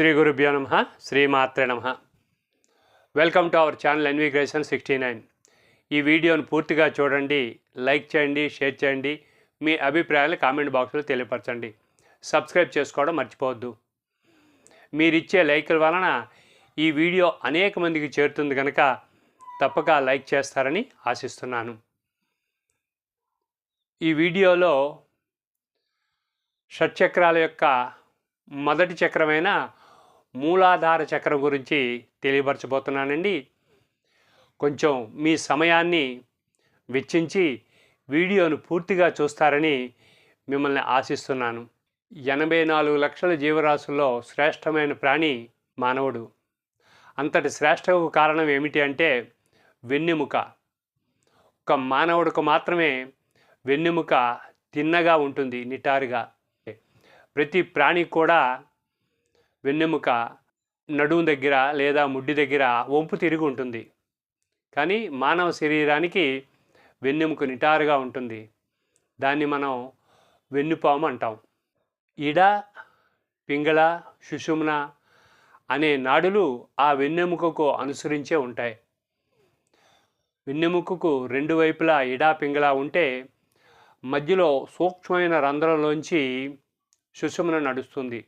శ్రీ గురుభ్యో నమ శ్రీమాత్రే నమ. Welcome to our channel Envigration sixty nine ఈ వీడియోను పూర్తిగా చూడండి లైక్ చేయండి షేర్ చేయండి మీ అభిప్రాయాలు కామెంట్ బాక్స్లో తెలియపరచండి. సబ్స్క్రైబ్ చేసుకోవడం మర్చిపోవద్దు. మీరిచ్చే లైకుల వలన ఈ వీడియో అనేక మందికి చేరుతుంది కనుక తప్పక లైక్ చేస్తారని ఆశిస్తున్నాను. ఈ వీడియోలో షట్చక్రాల యొక్క మొదటి చక్రమైన మూలాధార చక్రం గురించి తెలియపరచబోతున్నానండి. కొంచెం మీ సమయాన్ని వెచ్చించి వీడియోను పూర్తిగా చూస్తారని మిమ్మల్ని ఆశిస్తున్నాను. ఎనభై నాలుగు లక్షల జీవరాశుల్లో శ్రేష్టమైన ప్రాణి మానవుడు. అంతటి శ్రేష్టకు కారణం ఏమిటి అంటే వెన్నెముక. ఒక మానవుడికి మాత్రమే వెన్నెముక తిన్నగా ఉంటుంది నిటారుగా. ప్రతి ప్రాణి కూడా వెన్నెముక నడుము దగ్గర లేదా ముడ్డి దగ్గర వంపు తిరిగి ఉంటుంది. కానీ మానవ శరీరానికి వెన్నెముక నిటారుగా ఉంటుంది. దాన్ని మనం వెన్నుపాము అంటాం. ఇడ పింగళ సుషుమ్న అనే నాడులు ఆ వెన్నెముకకు అనుసరించే ఉంటాయి. వెన్నెముకకు రెండు వైపులా ఇడా పింగళ ఉంటే మధ్యలో సూక్ష్మమైన రంధ్రంలోంచి సుషుమ్న నడుస్తుంది.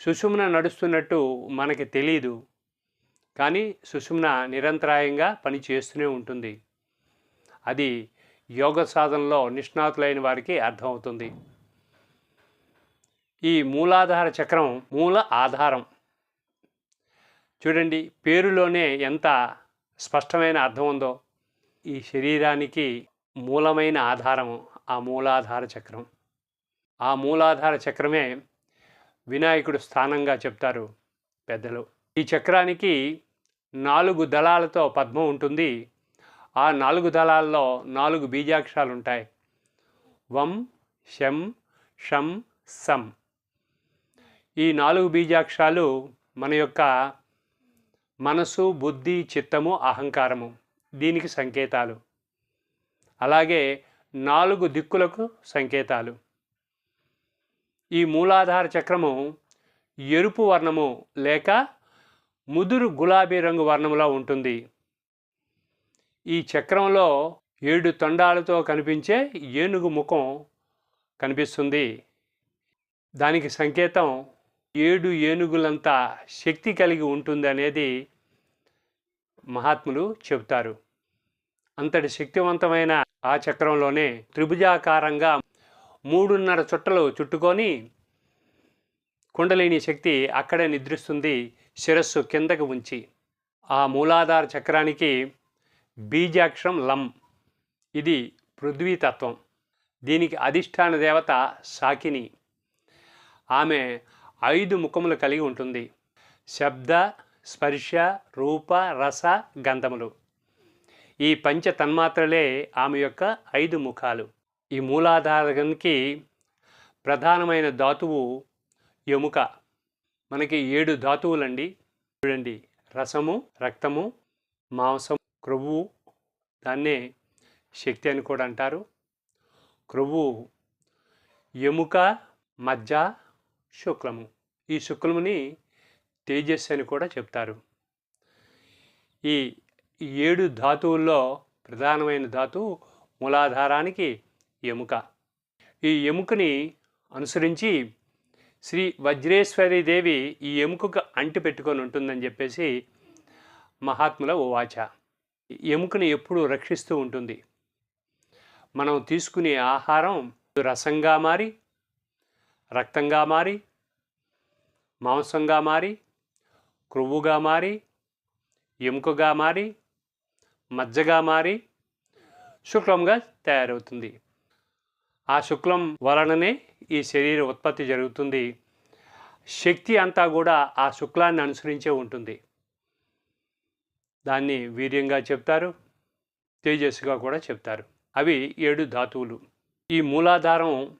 సుషుమ్న నడుస్తున్నట్టు మనకి తెలియదు కానీ సుషుమ్న నిరంతరాయంగా పని చేస్తూనే ఉంటుంది. అది యోగ సాధనలో నిష్ణాతులైన వారికి అర్థమవుతుంది. ఈ మూలాధార చక్రం మూల ఆధారం. చూడండి పేరులోనే ఎంత స్పష్టమైన అర్థం ఉందో. ఈ శరీరానికి మూలమైన ఆధారం ఆ మూలాధార చక్రం. ఆ మూలాధార చక్రమే వినాయకుడు స్థానంగా చెప్తారు పెద్దలు. ఈ చక్రానికి నాలుగు దళాలతో పద్మం ఉంటుంది. ఆ నాలుగు దళాల్లో నాలుగు బీజాక్షరాలు ఉంటాయి వం శం షం సం. ఈ నాలుగు బీజాక్షరాలు మన యొక్క మనసు బుద్ధి చిత్తము అహంకారము దీనికి సంకేతాలు. అలాగే నాలుగు దిక్కులకు సంకేతాలు. ఈ మూలాధార చక్రము ఎరుపు వర్ణము లేక ముదురు గులాబీ రంగు వర్ణములో ఉంటుంది. ఈ చక్రంలో ఏడు తొండాలతో కనిపించే ఏనుగు ముఖం కనిపిస్తుంది. దానికి సంకేతం ఏడు ఏనుగులంత శక్తి కలిగి ఉంటుంది అనేది మహాత్ములు చెబుతారు. అంతటి శక్తివంతమైన ఆ చక్రంలోనే త్రిభుజాకారంగా మూడున్నర చుట్టలు చుట్టుకొని కుండలిని శక్తి అక్కడే నిద్రిస్తుంది శిరస్సు కిందకు ఉంచి. ఆ మూలాధార చక్రానికి బీజాక్షరం లం. ఇది పృథ్వీతత్వం దీనికి అధిష్టాన దేవత సాకిని. ఆమె ఐదు ముఖములు కలిగి ఉంటుంది. శబ్ద స్పర్శ రూప రస గంధములు. ఈ పంచ తన్మాత్రలే ఆమె యొక్క ఐదు ముఖాలు. ఈ మూలాధారానికి ప్రధానమైన ధాతువు ఎముక. మనకి ఏడు ధాతువులండి. చూడండి. రసము రక్తము మాంసం క్రొవ్వు. దాన్నే శక్తి అని కూడా అంటారు. క్రొవ్వు ఎముక మజ్జ శుక్లము. ఈ శుక్లముని తేజస్సు అని కూడా చెప్తారు. ఈ ఏడు ధాతువుల్లో ప్రధానమైన ధాతువు మూలాధారానికి ఎముక. ఈ ఎముకని అనుసరించి శ్రీ వజ్రేశ్వరి దేవి ఈ ఎముకకు అంటి పెట్టుకొని ఉంటుందని చెప్పేసి మహాత్ముల ఓవాచ ఎముకని ఎప్పుడూ రక్షిస్తూ ఉంటుంది. మనం తీసుకునే ఆహారం రసంగా మారి రక్తంగా మారి మాంసంగా మారి క్రొవ్వుగా మారి ఎముకగా మారి మజ్జగా మారి శుక్లంగా తయారవుతుంది. ఆ శుక్లం వలననే ఈ శరీర ఉత్పత్తి జరుగుతుంది. శక్తి అంతా కూడా ఆ శుక్లాన్ని అనుసరించే ఉంటుంది. దాన్ని వీర్యంగా చెప్తారు తేజస్సుగా కూడా చెప్తారు. అవి ఏడు ధాతువులు. ఈ మూలాధారం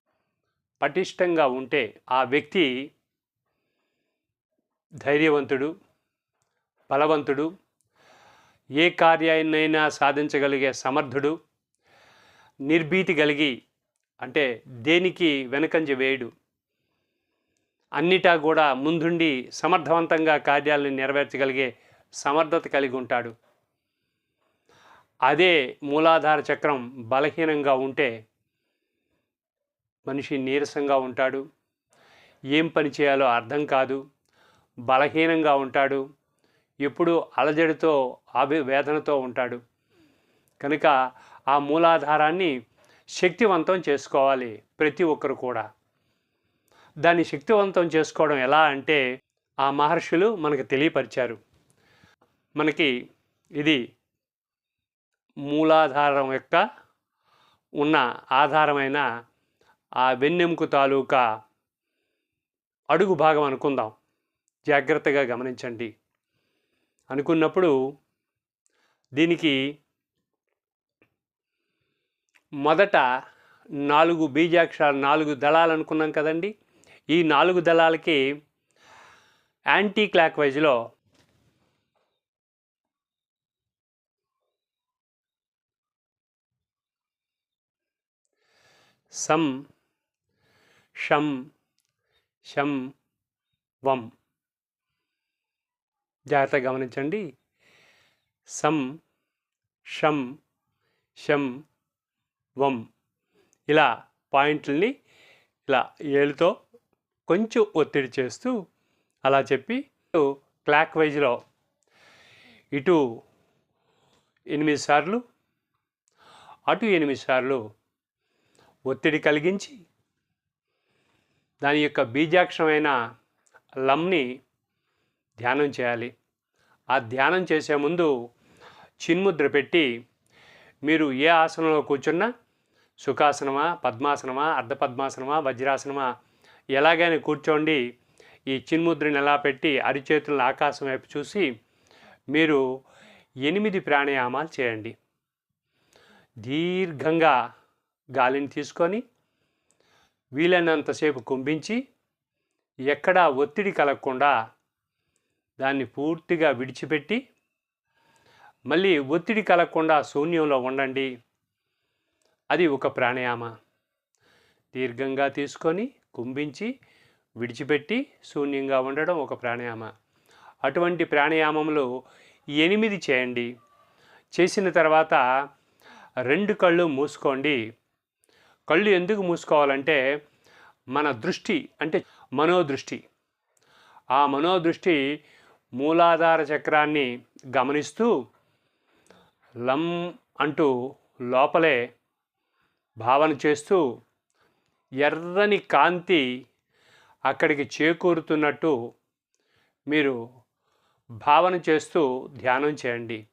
పటిష్టంగా ఉంటే ఆ వ్యక్తి ధైర్యవంతుడు బలవంతుడు ఏ కార్యాన్నైనా సాధించగలిగే సమర్థుడు నిర్భీతి కలిగి అంటే దేనికి వెనకంజ వేయడు? అన్నిటా కూడా ముందుండి సమర్థవంతంగా కార్యాలను నెరవేర్చగలిగే సమర్థత కలిగి ఉంటాడు. అదే మూలాధార చక్రం బలహీనంగా ఉంటే మనిషి నీరసంగా ఉంటాడు. ఏం పని చేయాలో అర్థం కాదు. బలహీనంగా ఉంటాడు. ఎప్పుడూ అలజడితో అభివేదనతో వేదనతో ఉంటాడు. కనుక ఆ మూలాధారాన్ని శక్తివంతం చేసుకోవాలి ప్రతి ఒక్కరు కూడా. దాన్ని శక్తివంతం చేసుకోవడం ఎలా అంటే ఆ మహర్షులు మనకు తెలియపరిచారు. మనకి ఇది మూలాధారం యొక్క ఉన్న ఆధారమైన ఆ వెన్నెముక తాలూకా అడుగు భాగం అనుకుందాం. జాగ్రత్తగా గమనించండి. అనుకున్నప్పుడు దీనికి మొదట నాలుగు బీజాక్షరాలు నాలుగు దళాలు అనుకున్నాం కదండి. ఈ నాలుగు దళాలకి యాంటీ క్లాక్ వైజ్లో సం షం శం వం. జాగ్రత్తగా గమనించండి. సం షం శం వం. ఇలా పాయింట్లని ఇలా ఏళ్ళతో కొంచెం ఒత్తిడి చేస్తూ అలా చెప్పి క్లాక్ వైజ్లో ఇటు ఎనిమిది సార్లు అటు ఎనిమిది సార్లు ఒత్తిడి కలిగించి దాని యొక్క బీజాక్షమైన లమ్ని ధ్యానం చేయాలి. ఆ ధ్యానం చేసే ముందు చిన్ముద్ర పెట్టి మీరు ఏ ఆసనంలో కూర్చున్నా సుఖాసనమా పద్మాసనమా అర్ధపద్మాసనమా వజ్రాసనమా? ఎలాగైనా కూర్చోండి. ఈ చిన్ముద్రని ఎలా పెట్టి అరిచేతులను ఆకాశం వైపు చూసి మీరు ఎనిమిది ప్రాణాయామాలు చేయండి. దీర్ఘంగా గాలిని తీసుకొని వీలైనంతసేపు కుంభించి ఎక్కడా ఒత్తిడి కలగకుండా దాన్ని పూర్తిగా విడిచిపెట్టి మళ్ళీ ఒత్తిడి కలగకుండా శూన్యంలో ఉండండి. అది ఒక ప్రాణాయామ. దీర్ఘంగా తీసుకొని కుంభించి విడిచిపెట్టి శూన్యంగా ఉండడం ఒక ప్రాణాయామ. అటువంటి ప్రాణాయామంలో ఎనిమిది చేయండి. చేసిన తర్వాత రెండు కళ్ళు మూసుకోండి. కళ్ళు ఎందుకు మూసుకోవాలంటే మన దృష్టి అంటే మనోదృష్టి. ఆ మనోదృష్టి మూలాధార చక్రాన్ని గమనిస్తూ లం అంటూ లోపలే భావన చేస్తూ ఎర్రని కాంతి అక్కడికి చేకూరుతున్నట్టు మీరు భావన చేస్తూ ధ్యానం చేయండి.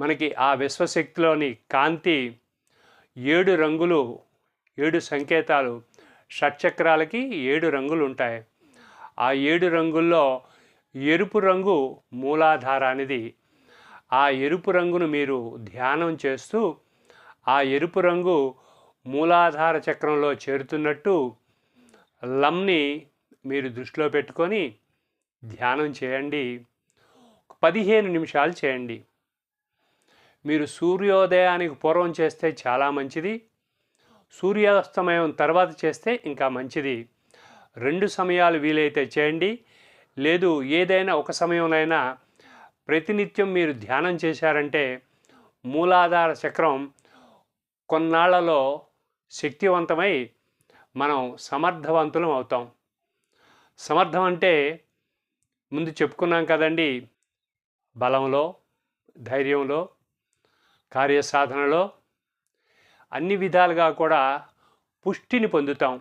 మనకి ఆ విశ్వశక్తిలోని కాంతి ఏడు రంగులు ఏడు సంకేతాలు షట్చక్రాలకి ఏడు రంగులు ఉంటాయి. ఆ ఏడు రంగుల్లో ఎరుపు రంగు మూలాధారానిది. ఆ ఎరుపు రంగును మీరు ధ్యానం చేస్తూ ఆ ఎరుపు రంగు మూలాధార చక్రంలో చేరుతున్నట్టు లమ్ని మీరు దృష్టిలో పెట్టుకొని ధ్యానం చేయండి. పదిహేను నిమిషాలు చేయండి. మీరు సూర్యోదయానికి పూర్వం చేస్తే చాలా మంచిది. సూర్యాస్తమయం తర్వాత చేస్తే ఇంకా మంచిది. రెండు సమయాలు వీలైతే చేయండి. లేదు ఏదైనా ఒక సమయంలోనైనా ప్రతినిత్యం మీరు ధ్యానం చేశారంటే మూలాధార చక్రం కొన్నాళ్ళలో శక్తివంతమై మనం సమర్థవంతులం అవుతాం. సమర్థం అంటే ముందు చెప్పుకున్నాం కదండి బలంలో ధైర్యంలో కార్యసాధనలో అన్ని విధాలుగా కూడా పుష్టిని పొందుతాం.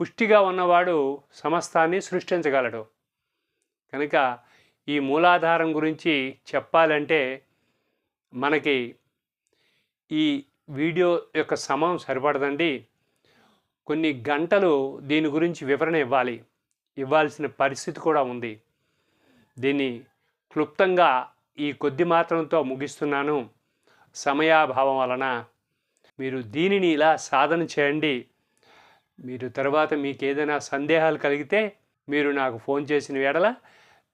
పుష్టిగా ఉన్నవాడు సమస్తాన్ని సృష్టించగలడు. కనుక ఈ మూలాధారం గురించి చెప్పాలంటే మనకి ఈ వీడియో యొక్క సమయం సరిపడదండి. కొన్ని గంటలు దీని గురించి వివరణ ఇవ్వాలి. ఇవ్వాల్సిన పరిస్థితి కూడా ఉంది. దీన్ని క్లుప్తంగా ఈ కొద్ది మాత్రంతో ముగిస్తున్నాను. సమయాభావం వలన మీరు దీనిని ఇలా సాధన చేయండి. మీరు తర్వాత మీకు ఏదైనా సందేహాలు కలిగితే మీరు నాకు ఫోన్ చేసిన వేడల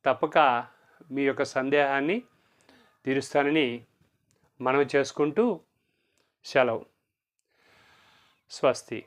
తప్పక మీ యొక్క సందేహాన్ని తీరుస్తానని మనం చేసుకుంటూ సెలవు. స్వస్తి.